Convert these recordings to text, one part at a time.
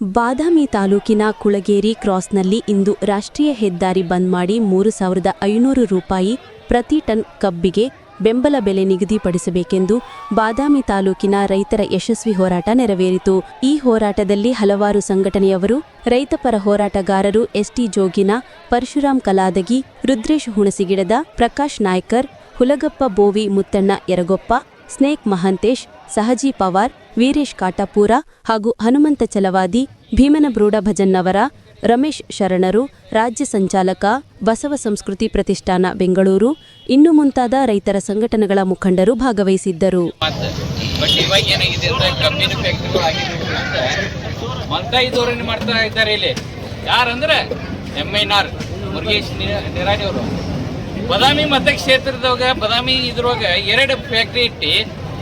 ಬಾದಾಮಿ ತಾಲೂಕಿನ ಕುಳಗೇರಿ ಕ್ರಾಸ್ನಲ್ಲಿ ಇಂದು ರಾಷ್ಟ್ರೀಯ ಹೆದ್ದಾರಿ ಬಂದ್ ಮಾಡಿ ಮೂರು ಸಾವಿರದ ಐನೂರು ರೂಪಾಯಿ ಪ್ರತಿ ಟನ್ ಕಬ್ಬಿಗೆ ಬೆಂಬಲ ಬೆಲೆ ನಿಗದಿಪಡಿಸಬೇಕೆಂದು ಬಾದಾಮಿ ತಾಲೂಕಿನ ರೈತರ ಯಶಸ್ವಿ ಹೋರಾಟ ನೆರವೇರಿತು. ಈ ಹೋರಾಟದಲ್ಲಿ ಹಲವಾರು ಸಂಘಟನೆಯವರು ರೈತಪರ ಹೋರಾಟಗಾರರು S T Jogina, Parashuram Kaladagi, Rudresh Hunasigidad Prakash Naikar, Hulagappa Bovi Muttanna Yaragoppa, snake Mahantesh, Sahaji Pawar Veeresh Katapur ಹಾಗೂ ಹನುಮಂತ ಚಲವಾದಿ ಭೀಮನಬ್ರೂಡ ಭಜನ್ನವರ, ರಮೇಶ್ ಶರಣರು, ರಾಜ್ಯ ಸಂಚಾಲಕ, ಬಸವ ಸಂಸ್ಕೃತಿ ಪ್ರತಿಷ್ಠಾನ ಬೆಂಗಳೂರು, ಇನ್ನು ಮುಂತಾದ ರೈತರ ಸಂಘಟನೆಗಳ ಮುಖಂಡರು ಭಾಗವಹಿಸಿದ್ದರು. ಮಾಡ್ತಾ ಇದ್ದಾರೆ ಇಲ್ಲಿ. ಅವರು. ಬದಾಮಿ ಮತಕ್ಷೇತ್ರದಾಗ ಬದಾಮಿ ಇದ್ರೊಳಗ ಎರಡು ಫ್ಯಾಕ್ಟ್ರಿ ಇಟ್ಟು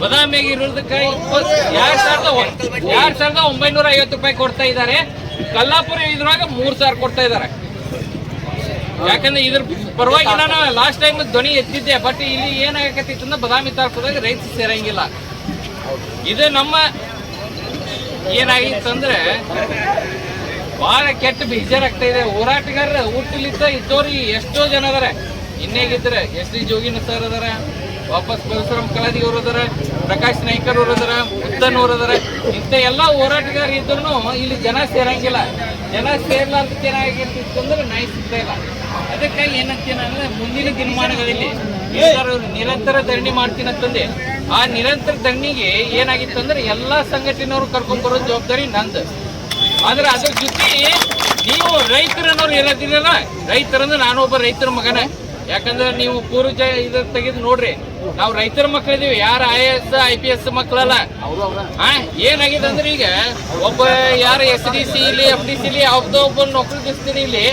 ಬದಾಮಿಯಾಗ ಇರೋದಕ್ಕೆ ಎರಡ್ ಸಾವಿರದ ಎರಡ್ ಸಾವಿರದ ಒಂಬೈನೂರ ಐವತ್ತು ರೂಪಾಯಿ ಕೊಡ್ತಾ ಇದ್ದಾರೆ. ಕಲ್ಲಾಪುರ ಇದ್ರಾಗ ಮೂರ್ ಸಾವಿರ ಕೊಡ್ತಾ ಇದ್ದಾರೆ. ಯಾಕಂದ್ರೆ ಇದ್ರ ಪರವಾಗಿ ನಾನು ಲಾಸ್ಟ್ ಟೈಮ್ ಧ್ವನಿ ಎತ್ತಿದ್ದೆ ಬಟ್ ಇಲ್ಲಿ ಏನಾಗತ್ತಿತ್ತು ಅಂದ್ರೆ ಬದಾಮಿ ತಾಲೂಕದಾಗ ರೈತ ಸೇರಂಗಿಲ್ಲ. ಇದು ನಮ್ಮ ಏನಾಗಿತ್ತಂದ್ರೆ ಬಹಳ ಕೆಟ್ಟ ಬೇಜಾರಾಗ್ತಾ ಇದೆ. ಹೋರಾಟಗಾರ ಊಟಲಿದ್ದ ಇದ್ದವ್ರಿಗೆ ಎಷ್ಟೋ ಜನ ಅದಾರ ಇನ್ನೇಗಿದ್ದಾರೆ ಎಸ್ ಡಿ ಜೋಗಿನ ಸರ್ ಅದಾರ ವಾಪಸ್ ಪರಶುರಾಮ್ ಕಲಾದಿ ಅವರು ಅದಾರ ಪ್ರಕಾಶ್ ನಾಯ್ಕರ್ ಅವರು ಅದಾರ ಉತ್ತನ್ ಅವರು ಅದಾರ ಇಂಥ ಎಲ್ಲ ಹೋರಾಟಗಾರ ಇದ್ರು ಇಲ್ಲಿ ಜನ ಸೇರಂಗಿಲ್ಲ. ಜನ ಸೇರ್ಲಾರ್ದಕ್ಕೆ ಏನಾಗಿರ್ತಿತ್ತು ಅಂದ್ರೆ ನಾಯಿ ಇಲ್ಲ. ಅದಕ್ಕಾಗಿ ಏನಂತೀನಿ ಅಂದ್ರೆ ಮುಂದಿನ ದಿನಮಾನಗಳಲ್ಲಿ ನಿರಂತರ ಧರಣಿ ಮಾಡ್ತೀನಿ ಆ ನಿರಂತರ ಧರಣಿಗೆ ಏನಾಗಿತ್ತು ಅಂದ್ರೆ ಎಲ್ಲಾ ಸಂಘಟನೆಯವರು ಕರ್ಕೊಂಡ್ ಬರೋ ಜವಾಬ್ದಾರಿ ನಂದು. ಆದ್ರೆ ಅದ್ರ ಜೊತೆ ನೀವು ರೈತರನ್ನವ್ರು ಇರೋದಿರಲ್ಲ ರೈತರಂದ್ರೆ ನಾನು ಒಬ್ಬ ರೈತರ ಮಗನ. ಯಾಕಂದ್ರೆ ನೀವು ಪೂರ್ವಜ ಇದ ತೆಗೆದು ನೋಡ್ರಿ. ನಾವು ರೈತರ ಮಕ್ಕಳಿದೀವಿ ಯಾರು I S I P S ಮಕ್ಕಳಲ್ಲ ಏನಾಗಿದೆ ಅಂದ್ರೆ ಈಗ ಒಬ್ಬ ಯಾರು ಎಸ್ ಡಿ ಸಿ ಇಲ್ಲಿ ಎಫ್ ಡಿ ಸಿ ಇಲ್ಲಿ ಯಾವ್ದೋ ಒಬ್ಬ ನೌಕರಿ ದಿಸ್ತೀನಿ ಇಲ್ಲಿ.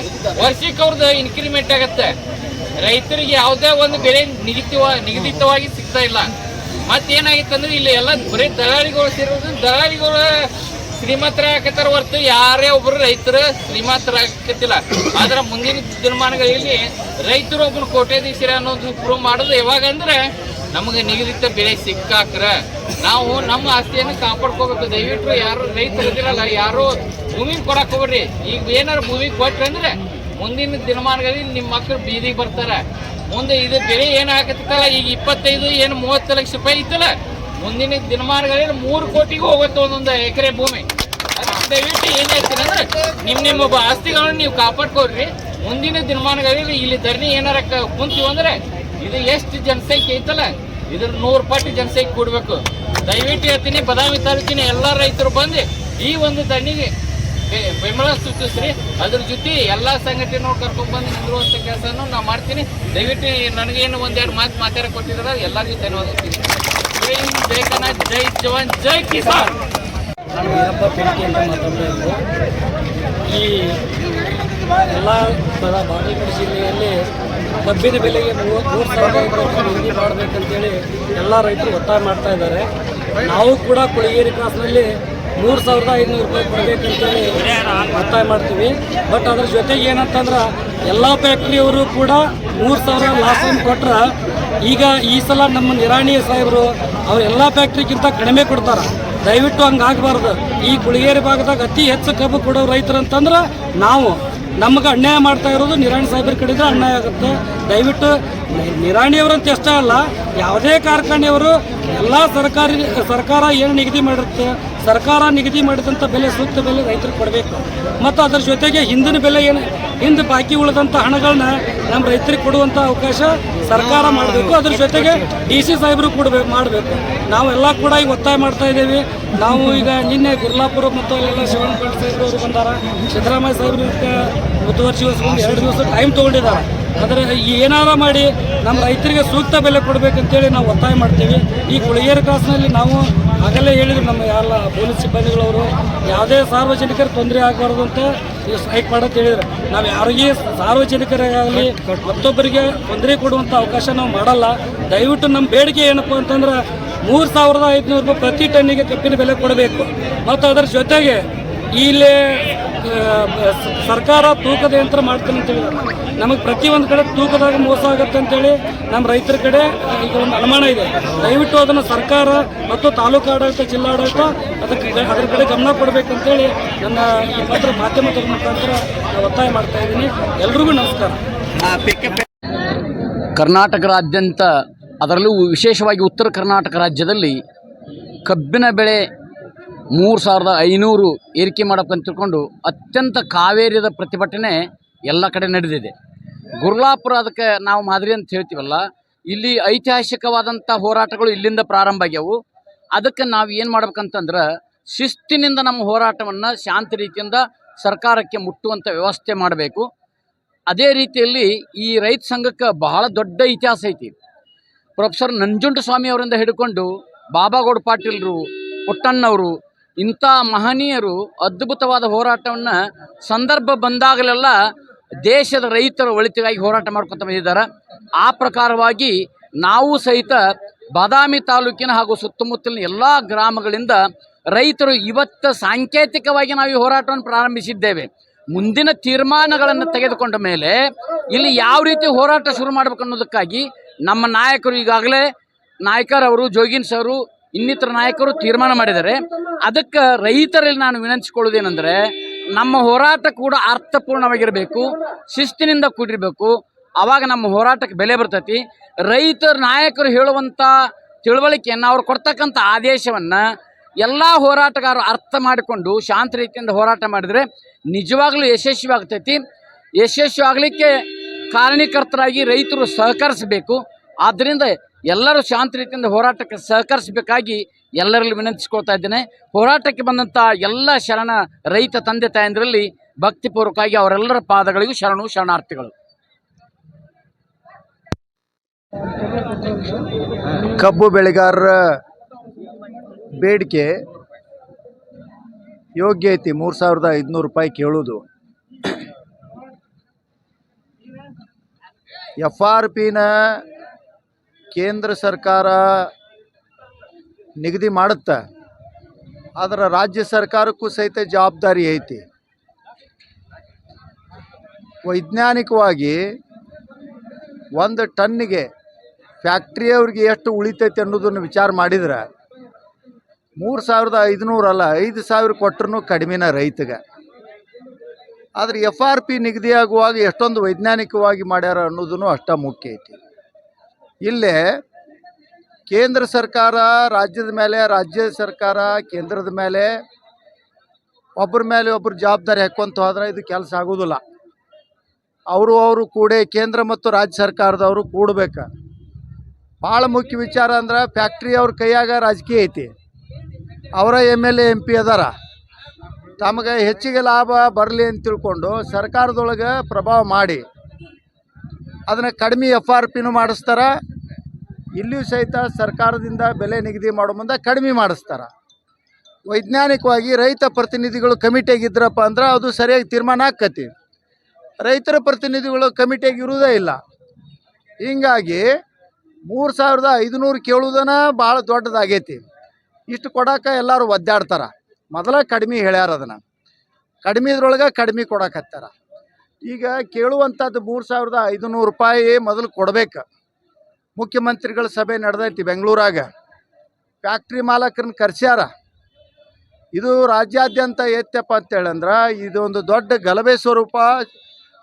ವರ್ಷಕ್ಕೆ ಅವ್ರದ್ದು ಇನ್ಕ್ರಿಮೆಂಟ್ ಆಗತ್ತೆ. ರೈತರಿಗೆ ಯಾವುದೇ ಒಂದು ಬೆಲೆ ನಿಗದಿ ನಿಗದಿತವಾಗಿ ಸಿಗ್ತಾ ಇಲ್ಲ. ಮತ್ತೇನಾಗಿತ್ತು ಅಂದ್ರೆ ಇಲ್ಲಿ ಎಲ್ಲ ಬರೀ ದಲ್ಲಾಳಿಗಳು ಸೇರೋದು ದಳ್ಳಾಳಿಗಳು ಶ್ರೀಮಂತರ ಆಗತ್ತಾರ ಹೊರತು ಯಾರೇ ಒಬ್ರು ರೈತರು ಶ್ರೀಮಂತರಾಗತ್ತಿಲ್ಲ ಆದ್ರೆ ಮುಂದಿನ ದಿನಮಾನಗಳಲ್ಲಿ ರೈತರು ಒಬ್ಬನ ಕೋಟ್ಯಾಧೀಶರ ಅನ್ನೋದು ಪ್ರೂವ್ ಮಾಡೋದು ಯಾವಾಗ ಅಂದ್ರೆ ನಮಗೆ ನಿಗದಿತ ಬೆಲೆ ಸಿಕ್ಕಾಕ್ರ. ನಾವು ನಮ್ಮ ಆಸ್ತಿಯನ್ನು ಕಾಪಾಡ್ಕೋಬೇಕು. ದಯವಿಟ್ಟು ಯಾರು ರೈತರು ಇದಿರಲ್ಲ ಯಾರು ಭೂಮಿ ಕೊಡಕ್ ಹೋಗ್ರಿ ಈಗ ಏನಾರು ಭೂಮಿ ಕೊಟ್ರೆ ಅಂದ್ರೆ ಮುಂದಿನ ದಿನಮಾನಗಳಲ್ಲಿ ನಿಮ್ಮ ಮಕ್ಕಳು ಬೀದಿಗೆ ಬರ್ತಾರೆ. ಮುಂದೆ ಇದು ಬೆಲೆ ಏನು ಹಾಕತ್ತಲ್ಲ ಈಗ ಇಪ್ಪತ್ತೈದು, ಏನು ಮೂವತ್ತು ಲಕ್ಷ ರೂಪಾಯಿ ಇತ್ತಲ್ಲ ಮುಂದಿನ ದಿನಮಾನಗಳಲ್ಲಿ ಮೂರು ಕೋಟಿಗೂ ಹೋಗುತ್ತೆ ಒಂದೊಂದು ಎಕರೆ ಭೂಮಿ. ದಯವಿಟ್ಟು ಏನ್ ಹೇಳ್ತೀನಿ ಅಂದ್ರೆ ನಿಮ್ಮ ನಿಮ್ಮ ಆಸ್ತಿಗಳನ್ನು ನೀವು ಕಾಪಾಡ್ಕೊಳ್ರಿ. ಮುಂದಿನ ದಿನಮಾನಗಳಲ್ಲಿ ಇಲ್ಲಿ ಧರಣಿ ಏನಾರ ಕುಂತೀವಿ ಅಂದ್ರೆ, ಇದು ಎಷ್ಟು ಜನಸಂಖ್ಯೆ ಐತಲ್ಲ ಇದ್ರ ನೂರು ಪಟ್ಟು ಜನಸಂಖ್ಯೆ ಕೊಡ್ಬೇಕು. ದಯವಿಟ್ಟು ಹೇಳ್ತೀನಿ, ಬದಾಮಿ ತಾಲೂಕಿನ ಎಲ್ಲ ರೈತರು ಬಂದು ಈ ಒಂದು ಧರಣಿಗೆ ಬೆಂಬಲ ಸೂಚಿಸ್ರಿ. ಅದ್ರ ಜೊತೆ ಎಲ್ಲಾ ಸಂಘಟನೆಗಳು ಕರ್ಕೊಂಡ್ ಬಂದು ನಿಂದಿರುವಂತ ಕೆಲಸನೂ ನಾ ಮಾಡ್ತೀನಿ. ದಯವಿಟ್ಟು ನನಗೇನು ಒಂದೆರಡು ಮಾತು ಮಾತಾಡ ಕೊಟ್ಟಿದ್ದಾರೆ, ಎಲ್ಲರಿಗೂ ಧನ್ಯವಾದ ಹಿಂದ್, ಜೈ ಕನ್ನಡ ಜೈ ಜವಾನ್ ಜೈ ಕಿಸಾನ್. ನಾನು ವೀರಪ್ಪ ಅಂತ ಮಾತಾಡ್ತಾ ಈ ಎಲ್ಲ ಬಾಗಲಕೋಟೆ ಜಿಲ್ಲೆಯಲ್ಲಿ ಕಬ್ಬಿನ ಬೆಲೆಗೆ ಮೂವತ್ತು ಐನೂರು ರೂಪಾಯಿ ಮಾಡಬೇಕಂತೇಳಿ ಎಲ್ಲ ರೈತರು ಒತ್ತಾಯ ಮಾಡ್ತಾ ಇದ್ದಾರೆ. ನಾವು ಕೂಡ ಕುಳಗೇರಿ ಕ್ರಾಸ್ನಲ್ಲಿ ಮೂರು ಸಾವಿರದ ಐದುನೂರು ರೂಪಾಯಿ ಕೊಡಬೇಕಂತೇಳಿ ಒತ್ತಾಯ ಮಾಡ್ತೀವಿ. ಬಟ್ ಅದ್ರ ಜೊತೆಗೆ ಏನಂತಂದ್ರೆ ಎಲ್ಲ ಫ್ಯಾಕ್ಟ್ರಿಯವರು ಕೂಡ ಮೂರು ಸಾವಿರ ಲಾಸನ್ನು ಕೊಟ್ರೆ ಈಗ ಈ ಸಲ ನಮ್ಮ ನಿರಾಣಿ ಸಾಹೇಬರು ಅವ್ರು ಎಲ್ಲ ಫ್ಯಾಕ್ಟ್ರಿಗಿಂತ ಕಡಿಮೆ ಕೊಡ್ತಾರೆ. ದಯವಿಟ್ಟು ಹಂಗೆ ಆಗಬಾರ್ದು. ಈ ಗುಳಿಗೇರಿ ಭಾಗದಾಗ ಅತಿ ಹೆಚ್ಚು ಕಬ್ಬು ಕೊಡೋ ರೈತರು ಅಂತಂದ್ರೆ ನಾವು. ನಮ್ಗೆ ಅನ್ಯಾಯ ಮಾಡ್ತಾ ಇರೋದು ನಿರಾಣಿ ಸಾಹೇಬ್ರ ಕಡಿದ್ರೆ ಅನ್ಯಾಯ ಆಗುತ್ತೆ. ದಯವಿಟ್ಟು ನಿರಾಣಿಯವರಂತ ಅಷ್ಟೇ ಅಲ್ಲ, ಯಾವುದೇ ಕಾರ್ಖಾನೆಯವರು ಎಲ್ಲ ಸರ್ಕಾರಿ, ಸರ್ಕಾರ ಏನು ನಿಗದಿ ಮಾಡಿರುತ್ತೆ ಸರ್ಕಾರ ನಿಗದಿ ಮಾಡಿದಂಥ ಬೆಲೆ ಸೂಕ್ತ ಬೆಲೆ ರೈತರಿಗೆ ಕೊಡಬೇಕು. ಮತ್ತು ಅದರ ಜೊತೆಗೆ ಹಿಂದಿನ ಬೆಲೆ ಏನು, ಹಿಂದೆ ಬಾಕಿ ಉಳಿದಂಥ ಹಣಗಳನ್ನ ನಮ್ಮ ರೈತರಿಗೆ ಕೊಡುವಂಥ ಅವಕಾಶ ಸರ್ಕಾರ ಮಾಡಬೇಕು. ಅದ್ರ ಜೊತೆಗೆ ಡಿ ಸಿ ಸಾಹೇಬರು ಕೊಡಬೇಕು ಮಾಡಬೇಕು. ನಾವೆಲ್ಲ ಕೂಡ ಈಗ ಒತ್ತಾಯ ಮಾಡ್ತಾ ಇದ್ದೀವಿ ನಾವು ಈಗ ನಿನ್ನೆ ಗುರ್ಲಾಪುರ ಮತ್ತು ಅಲ್ಲೆಲ್ಲ ಶಿವಣ್ಣ ಸಾಹೇಬರು ಅವರು ಬಂದಾರ. ಸಿದ್ದರಾಮಯ್ಯ ಸಾಹೇಬರು ವಹಿಸ್ಕೊಂಡು ಎರಡು ದಿವಸ ಟೈಮ್ ತೊಗೊಂಡಿದ್ದಾರೆ ಆದರೆ ಏನಾರ ಮಾಡಿ ನಮ್ಮ ರೈತರಿಗೆ ಸೂಕ್ತ ಬೆಲೆ ಕೊಡಬೇಕಂತೇಳಿ ನಾವು ಒತ್ತಾಯ ಮಾಡ್ತೀವಿ. ಈ ಕುಳಿಗೇರು ಕ್ರಾಸ್ನಲ್ಲಿ ನಾವು ಆಗಲೇ ಹೇಳಿದ್ರು ನಮ್ಮ ಎಲ್ಲ ಪೊಲೀಸ್ ಸಿಬ್ಬಂದಿಗಳವರು, ಯಾವುದೇ ಸಾರ್ವಜನಿಕರು ತೊಂದರೆ ಆಗಬಾರ್ದು ಅಂತ ಈ ಸ್ಟ್ರೈಕ್ ಮಾಡೋದು ಹೇಳಿದ್ರು. ನಾವು ಯಾರಿಗೆ ಸಾರ್ವಜನಿಕರಿಗಾಗಲಿ ಮತ್ತೊಬ್ಬರಿಗೆ ತೊಂದರೆ ಕೊಡುವಂಥ ಅವಕಾಶ ನಾವು ಮಾಡಲ್ಲ. ದಯವಿಟ್ಟು ನಮ್ಮ ಬೇಡಿಕೆ ಏನಪ್ಪ ಅಂತಂದ್ರೆ ಮೂರು ಸಾವಿರದ ಐದುನೂರು ರೂಪಾಯಿ ಪ್ರತಿ ಟನ್ನಿಗೆ ಕಬ್ಬಿನ ಬೆಲೆ ಕೊಡಬೇಕು. ಮತ್ತು ಅದರ ಜೊತೆಗೆ ಇಲ್ಲಿ ಸರ್ಕಾರ ತೂಕದ ಯಂತ್ರ ಮಾಡ್ತಾನೆ ಅಂತೇಳಿ ನಮಗೆ ಪ್ರತಿಯೊಂದು ಕಡೆ ತೂಕದಾಗ ಮೋಸ ಆಗುತ್ತೆ ಅಂತೇಳಿ ನಮ್ಮ ರೈತರ ಕಡೆ ಈಗ ಒಂದು ಅನುಮಾನ ಇದೆ. ದಯವಿಟ್ಟು ಅದನ್ನು ಸರ್ಕಾರ ಮತ್ತು ತಾಲೂಕು ಆಡಳಿತ ಜಿಲ್ಲಾಡಳಿತ ಅದಕ್ಕೆ ಅದರ ಕಡೆ ಗಮನ ಕೊಡಬೇಕಂತೇಳಿ ನನ್ನ ಪತ್ರ ಮಾಧ್ಯಮದ ಮುಖಾಂತರ ಒತ್ತಾಯ ಮಾಡ್ತಾ ಇದ್ದೀನಿ. ಎಲ್ರಿಗೂ ನಮಸ್ಕಾರ. ಕರ್ನಾಟಕದಾದ್ಯಂತ ಅದರಲ್ಲೂ ವಿಶೇಷವಾಗಿ ಉತ್ತರ ಕರ್ನಾಟಕ ರಾಜ್ಯದಲ್ಲಿ ಕಬ್ಬಿನ ಬೆಳೆ ಮೂರು ಸಾವಿರದ ಐನೂರು ಏರಿಕೆ ಮಾಡಬೇಕಂತ ತಿಳ್ಕೊಂಡು ಅತ್ಯಂತ ಕಾವೇರಿಯದ ಪ್ರತಿಭಟನೆ ಎಲ್ಲ ಕಡೆ ನಡೆದಿದೆ. ಗುರ್ಲಾಪುರ ಅದಕ್ಕೆ ನಾವು ಮಾದರಿ ಅಂತ ಹೇಳ್ತೀವಲ್ಲ, ಇಲ್ಲಿ ಐತಿಹಾಸಿಕವಾದಂಥ ಹೋರಾಟಗಳು ಇಲ್ಲಿಂದ ಪ್ರಾರಂಭ ಆಗ್ಯಾವು. ಅದಕ್ಕೆ ನಾವು ಏನು ಮಾಡ್ಬೇಕಂತಂದ್ರೆ, ಶಿಸ್ತಿನಿಂದ ನಮ್ಮ ಹೋರಾಟವನ್ನು ಶಾಂತ ರೀತಿಯಿಂದ ಸರ್ಕಾರಕ್ಕೆ ಮುಟ್ಟುವಂಥ ವ್ಯವಸ್ಥೆ ಮಾಡಬೇಕು. ಅದೇ ರೀತಿಯಲ್ಲಿ ಈ ರೈತ ಸಂಘಕ್ಕೆ ಬಹಳ ದೊಡ್ಡ ಇತಿಹಾಸ ಐತಿ. ಪ್ರೊಫೆಸರ್ ನಂಜುಂಡಸ್ವಾಮಿ ಅವರಿಂದ ಹಿಡ್ಕೊಂಡು ಬಾಬಾಗೌಡ ಪಾಟೀಲ್ರು, ಪುಟ್ಟಣ್ಣವರು ಇಂಥ ಮಹನೀಯರು ಅದ್ಭುತವಾದ ಹೋರಾಟವನ್ನು ಸಂದರ್ಭ ಬಂದಾಗಲೆಲ್ಲ ದೇಶದ ರೈತರ ಒಳಿತಿಗಾಗಿ ಹೋರಾಟ ಮಾಡ್ಕೊತ ಬಂದಿದ್ದಾರೆ. ಆ ಪ್ರಕಾರವಾಗಿ ನಾವು ಸಹಿತ ಬಾದಾಮಿ ತಾಲೂಕಿನ ಹಾಗೂ ಸುತ್ತಮುತ್ತಲಿನ ಎಲ್ಲ ಗ್ರಾಮಗಳಿಂದ ರೈತರು ಇವತ್ತು ಸಾಂಕೇತಿಕವಾಗಿ ನಾವು ಈ ಹೋರಾಟವನ್ನು ಪ್ರಾರಂಭಿಸಿದ್ದೇವೆ. ಮುಂದಿನ ತೀರ್ಮಾನಗಳನ್ನು ತೆಗೆದುಕೊಂಡ ಮೇಲೆ ಇಲ್ಲಿ ಯಾವ ರೀತಿ ಹೋರಾಟ ಶುರು ಮಾಡಬೇಕು ಅನ್ನೋದಕ್ಕಾಗಿ ನಮ್ಮ ನಾಯಕರು ಈಗಾಗಲೇ ನಾಯಕರವರು ಜೋಗಿನ್ಸ್ ಸರು ಇನ್ನಿತರ ನಾಯಕರು ತೀರ್ಮಾನ ಮಾಡಿದ್ದಾರೆ. ಅದಕ್ಕೆ ರೈತರಲ್ಲಿ ನಾನು ವಿನಂತಿಸಿಕೊಳ್ಳೋದೇನೆಂದರೆ, ನಮ್ಮ ಹೋರಾಟ ಕೂಡ ಅರ್ಥಪೂರ್ಣವಾಗಿರಬೇಕು, ಶಿಸ್ತಿನಿಂದ ಕೂಡಿರಬೇಕು. ಆವಾಗ ನಮ್ಮ ಹೋರಾಟಕ್ಕೆ ಬೆಲೆ ಬರ್ತೈತಿ. ರೈತರ, ನಾಯಕರು ಹೇಳುವಂಥ ತಿಳುವಳಿಕೆಯನ್ನು ಅವ್ರು ಕೊಡ್ತಕ್ಕಂಥ ಆದೇಶವನ್ನು ಎಲ್ಲ ಹೋರಾಟಗಾರರು ಅರ್ಥ ಮಾಡಿಕೊಂಡು, ಶಾಂತ ರೀತಿಯಿಂದ ಹೋರಾಟ ಮಾಡಿದರೆ ನಿಜವಾಗ್ಲೂ ಯಶಸ್ವಿ ಆಗ್ತೈತಿ ಯಶಸ್ವಿ ಆಗಲಿಕ್ಕೆ ಕಾರಣೀಕರ್ತರಾಗಿ ರೈತರು ಸಹಕರಿಸಬೇಕು. ಆದ್ದರಿಂದ ಎಲ್ಲರೂ ಶಾಂತ ರೀತಿಯಿಂದ ಹೋರಾಟಕ್ಕೆ ಸಹಕರಿಸಬೇಕಾಗಿ ಎಲ್ಲರಲ್ಲಿ ವಿನಂತಿಸ್ಕೊಳ್ತಾ ಇದ್ದೇನೆ. ಹೋರಾಟಕ್ಕೆ ಬಂದಂಥ ಎಲ್ಲ ಶರಣ ರೈತ ತಂದೆ ತಾಯಂದರಲ್ಲಿ ಭಕ್ತಿಪೂರ್ವಕವಾಗಿ ಅವರೆಲ್ಲರ ಪಾದಗಳಿಗೂ ಶರಣು ಶರಣಾರ್ಥಿಗಳು. ಕಬ್ಬು ಬೆಳೆಗಾರರ ಬೇಡಿಕೆ ಯೋಗ್ಯ ಐತಿ. ಮೂರು ಸಾವಿರದ ಐದುನೂರು ರೂಪಾಯಿ ಕೇಳೋದು. ಎಫ್ ಆರ್ ಪಿನ ಕೇಂದ್ರ ಸರ್ಕಾರ ನಿಗದಿ ಮಾಡುತ್ತೆ, ಆದರೆ ರಾಜ್ಯ ಸರ್ಕಾರಕ್ಕೂ ಸಹಿತ ಜವಾಬ್ದಾರಿ ಐತಿ. ವೈಜ್ಞಾನಿಕವಾಗಿ ಒಂದು ಟನ್ನಿಗೆ ಫ್ಯಾಕ್ಟ್ರಿಯವ್ರಿಗೆ ಎಷ್ಟು ಉಳಿತೈತೆ ಅನ್ನೋದನ್ನು ವಿಚಾರ ಮಾಡಿದ್ರೆ, ಮೂರು ಸಾವಿರದ ಐದುನೂರಲ್ಲ ಐದು ಸಾವಿರ ಕೊಟ್ಟರು ಕಡಿಮೆನ ರೈತಗೆ. ಆದರೆ ಎಫ್ ಆರ್ ಪಿ ನಿಗದಿಯಾಗುವಾಗ ಎಷ್ಟೊಂದು ವೈಜ್ಞಾನಿಕವಾಗಿ ಮಾಡ್ಯಾರ ಅನ್ನೋದನ್ನು ಅಷ್ಟ ಮುಖ್ಯ ಐತಿ. ಇಲ್ಲೇ ಕೇಂದ್ರ ಸರ್ಕಾರ ರಾಜ್ಯದ ಮೇಲೆ, ರಾಜ್ಯ ಸರ್ಕಾರ ಕೇಂದ್ರದ ಮೇಲೆ, ಒಬ್ಬರ ಮೇಲೆ ಒಬ್ಬರು ಜವಾಬ್ದಾರಿ ಹಾಕ್ಕೊಂತ ಹೋದ್ರೆ ಇದು ಕೆಲಸ ಆಗೋದಿಲ್ಲ. ಅವರು ಅವರು ಕೂಡ ಕೇಂದ್ರ ಮತ್ತು ರಾಜ್ಯ ಸರ್ಕಾರದವರು ಕೂಡಬೇಕು. ಭಾಳ ಮುಖ್ಯ ವಿಚಾರ ಅಂದ್ರೆ ಫ್ಯಾಕ್ಟ್ರಿ ಅವ್ರ ಕೈಯಾಗ ರಾಜಕೀಯ ಐತಿ. ಅವರ M L A M P ಅದಾರ. ತಮಗೆ ಹೆಚ್ಚಿಗೆ ಲಾಭ ಬರಲಿ ಅಂತ ತಿಳ್ಕೊಂಡು ಸರ್ಕಾರದೊಳಗೆ ಪ್ರಭಾವ ಮಾಡಿ. ಅದನ್ನು ಕಡಿಮೆ ಎಫ್ ಆರ್ ಪಿನೂ ಮಾಡಿಸ್ತಾರ. ಇಲ್ಲಿಯೂ ಸಹಿತ ಸರ್ಕಾರದಿಂದ ಬೆಲೆ ನಿಗದಿ ಮಾಡೋ ಮುಂದೆ ಕಡಿಮೆ ಮಾಡಿಸ್ತಾರೆ. ವೈಜ್ಞಾನಿಕವಾಗಿ ರೈತ ಪ್ರತಿನಿಧಿಗಳು ಕಮಿಟಿಯಾಗಿದ್ರಪ್ಪ ಅಂದ್ರೆ ಅದು ಸರಿಯಾಗಿ ತೀರ್ಮಾನ ಆಕತಿ ರೈತರ ಪ್ರತಿನಿಧಿಗಳು ಕಮಿಟಿಯಾಗಿ ಇರೋದೇ ಇಲ್ಲ. ಹೀಗಾಗಿ ಮೂರು ಸಾವಿರದ ಐದುನೂರು ಕೇಳುವುದನ್ನ ಭಾಳ ದೊಡ್ಡದಾಗೈತಿ. ಇಷ್ಟು ಕೊಡಕ್ಕೆ ಎಲ್ಲರೂ ಒದ್ದಾಡ್ತಾರ. ಮೊದಲ ಕಡಿಮೆ ಹೇಳ್ಯಾರ ಅದನ್ನು. ಕಡಿಮೆ ಇದ್ರೊಳಗೆ ಕಡಿಮೆ ಕೊಡಕತ್ತಾರ ಈಗ ಕೇಳುವಂಥದ್ದು ಮೂರು ಸಾವಿರದ ಐದುನೂರು ರೂಪಾಯಿ ಮೊದಲು ಕೊಡ್ಬೇಕು. ಮುಖ್ಯಮಂತ್ರಿಗಳ ಸಭೆ ನಡೆದೈತಿ ಬೆಂಗಳೂರಾಗ. ಫ್ಯಾಕ್ಟ್ರಿ ಮಾಲಕರನ್ನ ಕರೆಸ್ಯಾರ. ಇದು ರಾಜ್ಯಾದ್ಯಂತ ಎತ್ತಪ್ಪ ಅಂತೇಳಂದ್ರೆ ಇದೊಂದು ದೊಡ್ಡ ಗಲಭೆ ಸ್ವರೂಪ.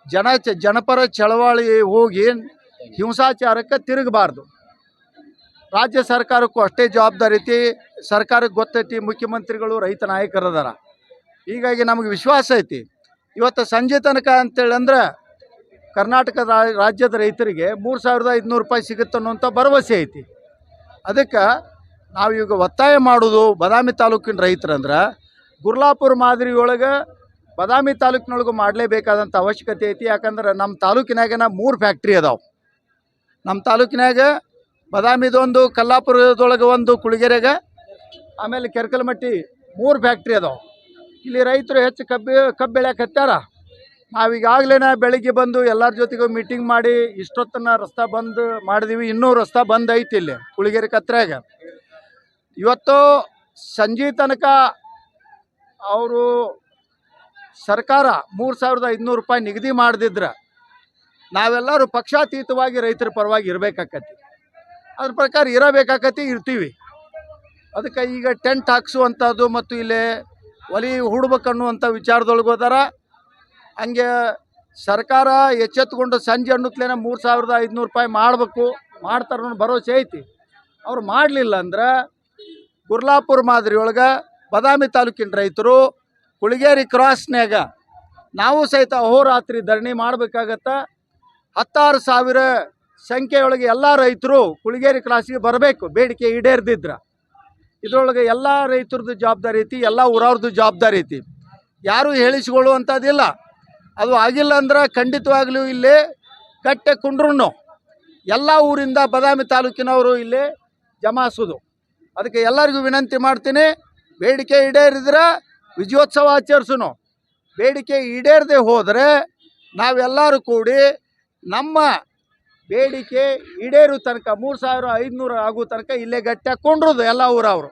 ಜನ ಜನಪರ ಚಳವಳಿ ಹೋಗಿ ಹಿಂಸಾಚಾರಕ್ಕೆ ತಿರುಗಬಾರ್ದು. ರಾಜ್ಯ ಸರ್ಕಾರಕ್ಕೂ ಅಷ್ಟೇ ಜವಾಬ್ದಾರಿ ಐತಿ. ಸರ್ಕಾರಕ್ಕೆ ಗೊತ್ತೈತಿ ಮುಖ್ಯಮಂತ್ರಿಗಳು ರೈತ ನಾಯಕರದಾರ. ಹೀಗಾಗಿ ನಮಗೆ ವಿಶ್ವಾಸ ಐತಿ. ಇವತ್ತು ಸಂಜೆ ತನಕ ಅಂತೇಳಿ ಅಂದ್ರೆ ಕರ್ನಾಟಕ ರಾಜ್ಯದ ರೈತರಿಗೆ ಮೂರು ಸಾವಿರದ ಐದುನೂರು ರೂಪಾಯಿ ಸಿಗುತ್ತೆ ಅನ್ನುವಂಥ ಭರವಸೆ ಐತಿ. ಅದಕ್ಕೆ ಈಗ ಒತ್ತಾಯ ಮಾಡೋದು ಬದಾಮಿ ತಾಲೂಕಿನ ರೈತರಂದ್ರೆ ಗುರ್ಲಾಪುರ ಮಾದರಿ ಒಳಗೆ ಬದಾಮಿ ತಾಲೂಕಿನೊಳಗೂ ಮಾಡಲೇಬೇಕಾದಂಥ ಅವಶ್ಯಕತೆ ಐತಿ. ಯಾಕಂದ್ರೆ ನಮ್ಮ ತಾಲೂಕಿನಾಗೇನ ಮೂರು ಫ್ಯಾಕ್ಟ್ರಿ ಅದಾವೆ. ನಮ್ಮ ತಾಲೂಕಿನಾಗ ಬದಾಮಿದೊಂದು, ಕಲ್ಲಾಪುರದೊಳಗೆ ಒಂದು, ಕುಳಿಗೆರೆಗ, ಆಮೇಲೆ ಕೆರ್ಕಲ್ಮಟ್ಟಿ ಮೂರು ಫ್ಯಾಕ್ಟ್ರಿ ಅದಾವೆ. ಇಲ್ಲಿ ರೈತರು ಹೆಚ್ಚು ಕಬ್ಬು ಕಬ್ಬು ಬೆಳೆಯಕ್ಕೆ ಹತ್ತಾರ ನಾವೀಗಾಗಲೇ ಬೆಳಿಗ್ಗೆ ಬಂದು ಎಲ್ಲರ ಜೊತೆಗೂ ಮೀಟಿಂಗ್ ಮಾಡಿ ಇಷ್ಟೊತ್ತನ ರಸ್ತೆ ಬಂದ್ ಮಾಡಿದೀವಿ. ಇನ್ನೂ ರಸ್ತೆ ಬಂದ್ ಐತಿ ಇಲ್ಲಿ ಕುಳಿಗೆರೆ ಕತ್ರಾಗ ಇವತ್ತು ಸಂಜೆ ತನಕ ಅವರು ಸರ್ಕಾರ ಮೂರು ಸಾವಿರದ ಐದುನೂರು ರೂಪಾಯಿ ನಿಗದಿ ಮಾಡದಿದ್ರೆ ನಾವೆಲ್ಲರೂ ಪಕ್ಷಾತೀತವಾಗಿ ರೈತರ ಪರವಾಗಿ ಇರಬೇಕಾಕತಿ ಅದ್ರ ಪ್ರಕಾರ ಇರಬೇಕಾಕತಿ ಇರ್ತೀವಿ. ಅದಕ್ಕೆ ಈಗ ಟೆಂಟ್ ಹಾಕ್ಸುವಂಥದ್ದು ಮತ್ತು ಇಲ್ಲಿ ಒಲಿ ಹೂಡ್ಬೇಕನ್ನುವಂಥ ವಿಚಾರದೊಳಗೆ ಹೋದಾರ ಹಂಗೆ ಸರ್ಕಾರ ಎಚ್ಚೆತ್ತುಕೊಂಡು ಸಂಜೆ ಅನ್ನುತ್ತಲೇನೆ ಮೂರು ಸಾವಿರದ ಐದುನೂರು ರೂಪಾಯಿ ಮಾಡಬೇಕು, ಮಾಡ್ತಾರ ಅನ್ನೋ ಭರವಸೆ ಐತಿ. ಅವ್ರು ಮಾಡಲಿಲ್ಲ ಅಂದ್ರೆ ಗುರ್ಲಾಪುರ ಮಾದರಿಯೊಳಗೆ ಬದಾಮಿ ತಾಲೂಕಿನ ರೈತರು ಕುಳಿಗೇರಿ ಕ್ರಾಸ್ನ್ಯಾಗ ನಾವು ಸಹಿತ ಅಹೋರಾತ್ರಿ ಧರಣಿ ಮಾಡಬೇಕಾಗತ್ತ. ಹತ್ತಾರು ಸಾವಿರ ಸಂಖ್ಯೆಯೊಳಗೆ ಎಲ್ಲ ರೈತರು ಕುಳಿಗೇರಿ ಕ್ರಾಸಿಗೆ ಬರಬೇಕು, ಬೇಡಿಕೆ ಈಡೇರ್ದಿದ್ರ. ಇದರೊಳಗೆ ಎಲ್ಲ ರೈತರದ್ದು ಜವಾಬ್ದಾರಿ ಐತಿ, ಎಲ್ಲ ಊರವ್ರದ್ದು ಜವಾಬ್ದಾರಿ ಐತಿ. ಯಾರೂ ಹೇಳಿಸಿಕೊಳ್ಳುವಂಥದ್ದಿಲ್ಲ ಅದು ಆಗಿಲ್ಲ ಅಂದ್ರೆ ಖಂಡಿತವಾಗ್ಲೂ ಇಲ್ಲಿ ಕಟ್ಟೆ ಕುಂಡ್ರೂ ಎಲ್ಲ ಊರಿಂದ ಬದಾಮಿ ತಾಲೂಕಿನವರು ಇಲ್ಲಿ ಜಮಾಯಿಸೋದು. ಅದಕ್ಕೆ ಎಲ್ಲರಿಗೂ ವಿನಂತಿ ಮಾಡ್ತೀನಿ, ಬೇಡಿಕೆ ಈಡೇರಿದ್ರೆ ವಿಜಯೋತ್ಸವ ಆಚರಿಸೋನು ಬೇಡಿಕೆ ಈಡೇರದೆ ಹೋದರೆ ನಾವೆಲ್ಲರೂ ಕೂಡಿ ನಮ್ಮ ಬೇಡಿಕೆ ಈಡೇರೋ ತನಕ ಮೂರು ಸಾವಿರ ಐದುನೂರು ಆಗೋ ತನಕ ಇಲ್ಲೇ ಗಟ್ಟಿ ಹಾಕ್ಕೊಂಡಿರೋದು ಎಲ್ಲ ಊರವರು.